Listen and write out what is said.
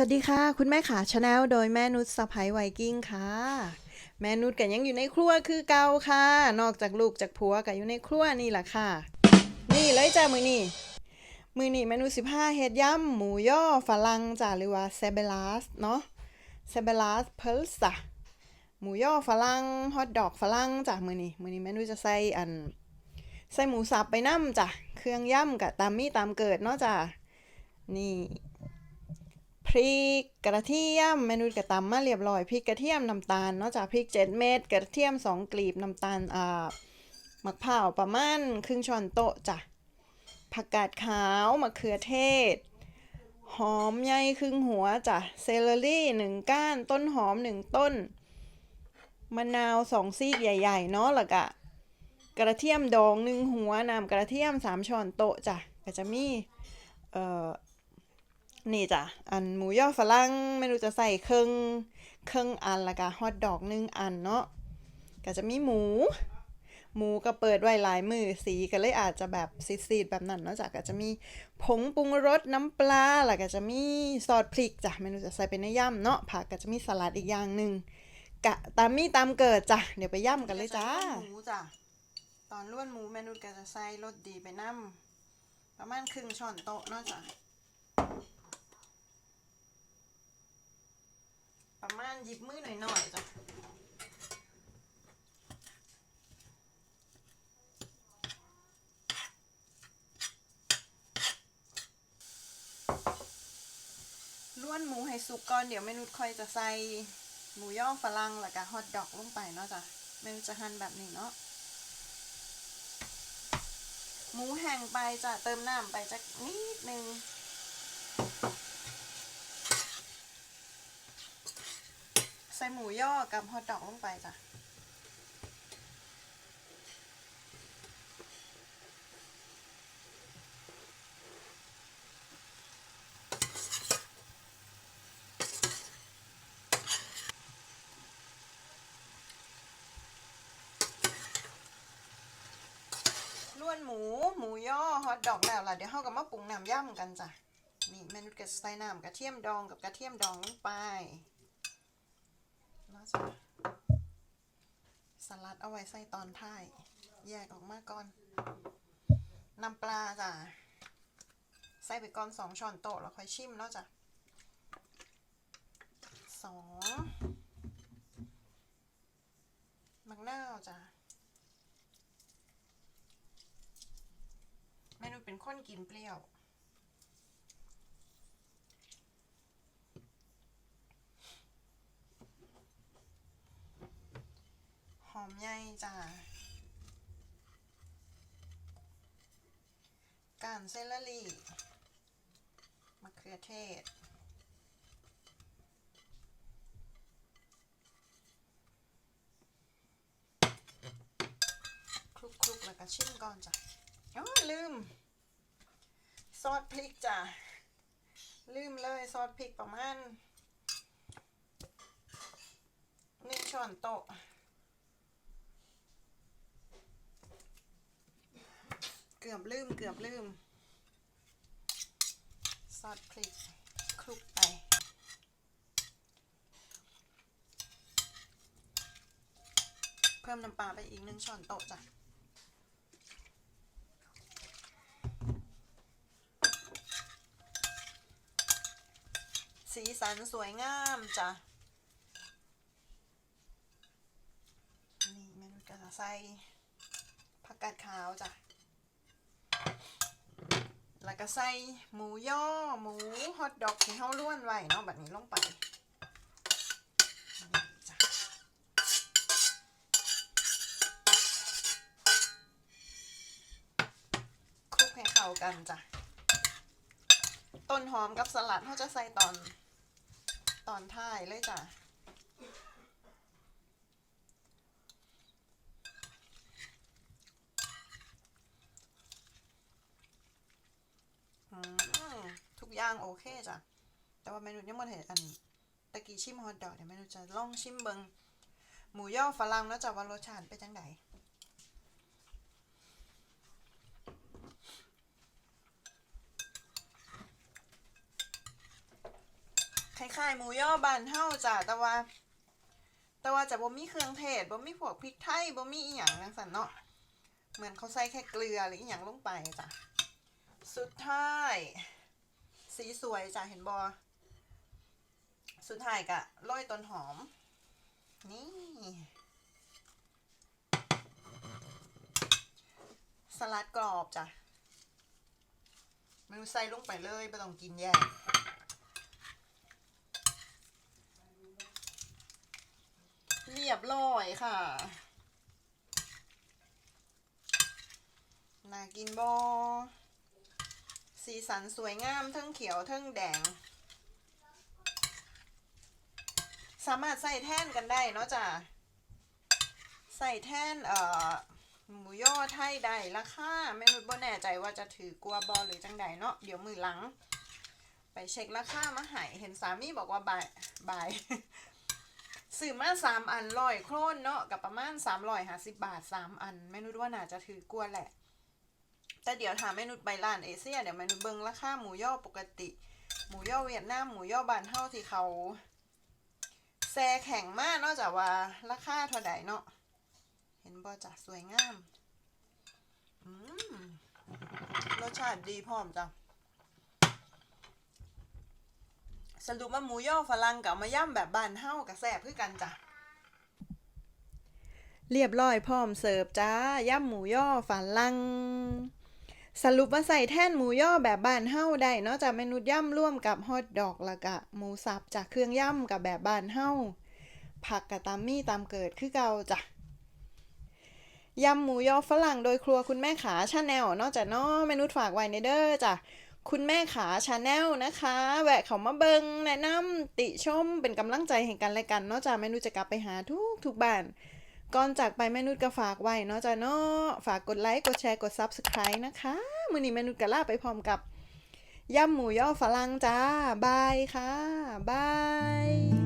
สวัสดีค่ะ คุณแม่ขาชาแนลโดยแม่นุชสะพายไวกิ้งค่ะ แม่นุชกันยังอยู่ในครัวคือเก่าค่ะ นอกจากลูกจากผัวกันอยู่ในครัวนี่แหละค่ะ นี่เลยจ้ามือนี่มือนี่เมนูสิบห้าเฮ็ดย่ำหมูย่อฝรั่งจ้าหรือว่าเซเบลัสเนาะเซเบลัสเพลส์จ้ะหมูย่อฝรั่งฮอทดอกฝรั่งจ้ะมือนี่มือนี่เมนูจะใส่อัน ใส่หมูสับไปน้ำจ้ะเครื่องย่ำกับตามมีตามเกิดเนาะจ้ะนี่ พริกกระเทียมเมนูกระตำมาเรียบร้อยพริกกระเทียมน้ำตาลเนอกจากพริกเจ็ดเม็ดกระเทียมสองกลีบน้ำตาลอ่ามะพร้าวประมาณครึ่งช้อนโต๊ะจ้ะผักกาดขาวมะเขือเทศ หอมใหญ่ครึ่งหัวจ้ะเซเลอรี่หนึ่งก้านต้นหอมหนึ่งต้น มะนาวสองซีกใหญ่ๆ เนาะล้วก็กระเทียมดองหนึ่งหัวน้ำกระเทียมสามช้อนโต๊ะจ้ะก็จะมีเอ่อ นี่จ้ะ อันหมูย่อฝรั่งไม่รู้จะใส่ครึ่งครึ่งอันละก็ฮอทดอกหนึ่งอันเนาะก็จะมีหมู หมูก็เปิดไว้หลายมือสีก็เลยอาจจะแบบซีดๆแบบนั้นเนาะจ้ะก็จะมีผงปรุงรสน้ำปลาแล้วก็จะมีซอสพริกจ้ะไม่รู้จะใส่เป็นในย่ำเนาะผักก็จะมีสลัดอีกอย่างหนึ่งกะตามมีตามเกิดจ้ะเดี๋ยวไปย่ำกันเลยจ้าหมูจ้ะตอนล้วนหมูเมนูก็จะใส่รสดีไปน้ำประมาณครึ่งช้อนโต๊ะเนาะจ้ะ ประมาณหยิบมือหน่อยๆจ้ะล้วนหมูให้สุกก่อนเดี๋ยวเมนูค่อยจะใส่หมูย่อฝรั่งแล้วก็ฮอทดอกลงไปเนาะจ้ะเมนูจะหั่นแบบนี้เนาะหมูแห้งไปจะเติมน้ำไปจักนิดนึง ใส่หมูย่อกับฮอทดอกลงไปจ้ะล้วนหมู หมูย่อฮอทดอกแล้วล่ะเดี๋ยวเราก็มาปรุงน้ำย่ำกันจ้ะนี่เมนูกระใส่น้ำกระเทียมดองกับกระเทียมดองลงไป ล้วจ้ะสลัดเอาไว้ใส่ตอนท้าย แยกออกมาก่อนน้ำปลาจ้ะใส่ไปก่อนสองช้อนโต๊ะแล้วค่อยชิมเนาะจ้ะสองมักนาวจ้ะเมนูเป็นคนกินเปรี้ยว หอมใหญ่จ้ากานเซลลรี่มะเขือเทศ คลุกๆ แล้วก็ชิมก่อนจ้ะอ๋อลืม ซอสพริกจ้ะ ลืมเลยซอสพริกประมาณหนึ่งช้อนโต๊ะ เกือบลืมเกือบลืมซอสพริกคลุกไป เพิ่มน้ำปลาไปอีกหนึ่งช้อนโต๊ะจ้ะสีสันสวยงามจ้ะ นี่เมนูกระใส่ผักกาดขาวจ้ะ ก็ใส่หมูย่อหมูฮอทดอกที่เฮาล้วนไว้เนาะแบบนี้ลงไปคลุกให้เข้ากันจ้ะ ต้นหอมกับสลัดเขาจะใส่ตอนตอนท้ายเลยจ้ะ อืมทุกอ ย่างโอเคจ้ะ แต่ว่าเมนูยังไม่เห็นอันตะกี้ชิมฮอทดอกเดี๋ยวเมนูจะลองชิมเบิงหมูย่อฝรั่งแล้วจะว่ารสชาติเป็นจังไดล้ายๆหมูย่อบานเฮาจ้ะแต่ว่า แต่ว่าจะบ่มีเครื่องเทศบ่มีพวกพริกไทยบ่มีอีหยังจังซั่นเนาะเหมือนเขาใส่แค่เกลือหรืออีหยังลงไปจ้ะสุดท้าย สีสวยจ้ะเห็นบ่สุดท้ายกะโรยต้นหอม นี่สลัดกรอบจ้ะไม่รู้ใส่ลงไปเลยไม่ต้องกินแยกเรียบร้อยค่ะน่ากินบอ สีสันสวยงามทั้งเขียวทั้งแดง สามารถใส่แท่นกันได้เนาะจ้ะใส่แท่นเอ่อหมูย่อไทยใดราคาแม่นุชบ่แน่ใจว่าจะถือกลัวบอหรือจังใดเนาะเดี๋ยวมือหลัง ไปเช็คราคามาให้เห็นสามีบอกว่าบายบายซื้อมาสามอันร้อยโครนเนาะกับประมาณสามร้อยหาสิบบาทสามอันแม่นุชว่าน่าจะถือกลัวแหละ แต่เดี๋ยวถามแม่นุชไปร้านเอเชียเดี๋ยวม่นุชเบิ่งราคาหมูย่อปกติ หมูย่อเวียดนามหมูย่อบานเฮาที่เขาแซ่แข็งมากนอกจากว่าราคาเท่าใดเนาะเห็นบ่จ้ะสวยงามอืมรสชาติดีพร้อมจ้ะสรุปว่าหมูย่อฝรั่งกับมาย่ำแบบบานเฮากับแซ่บคือกันจ้ะ เรียบร้อยพร้อมเสิร์ฟจ้า ย่ำหมูย่อฝรั่ง สรุปว่าใส่แท่นหมูย่อแบบบ้านเฮาได้เนาะจากเมนูย่ำร่วมกับฮอทดอกแล้วก็หมูสับจากเครื่องย่ำกับแบบบ้านเฮาผักกับตามมี่ตามเกิดคือเก่าจ้ะยำหมูยอฝรั่งโดยครัวคุณแม่ขาชาแนลนอกจากนอเมนูฝากไว้ในเด้อจ้ะคุณแม่ขาชาแนลนะคะ แวะเขามาเบิงแนะนำติชมเป็นกำลังใจให้กันและกันเนาะจ้ะเมนูจะกลับไปหาทุกทุกบ้าน ก่อนจากไปแม่นุชก็ฝากไว้เนาะจ้ะเนาะฝากกดไลค์กดแชร์กด Subscribe นะคะ มื้อนี้แม่นุชก็ลาไปพร้อมกับย่ำหมูย่อฝรั่งจ้าบายค่ะบาย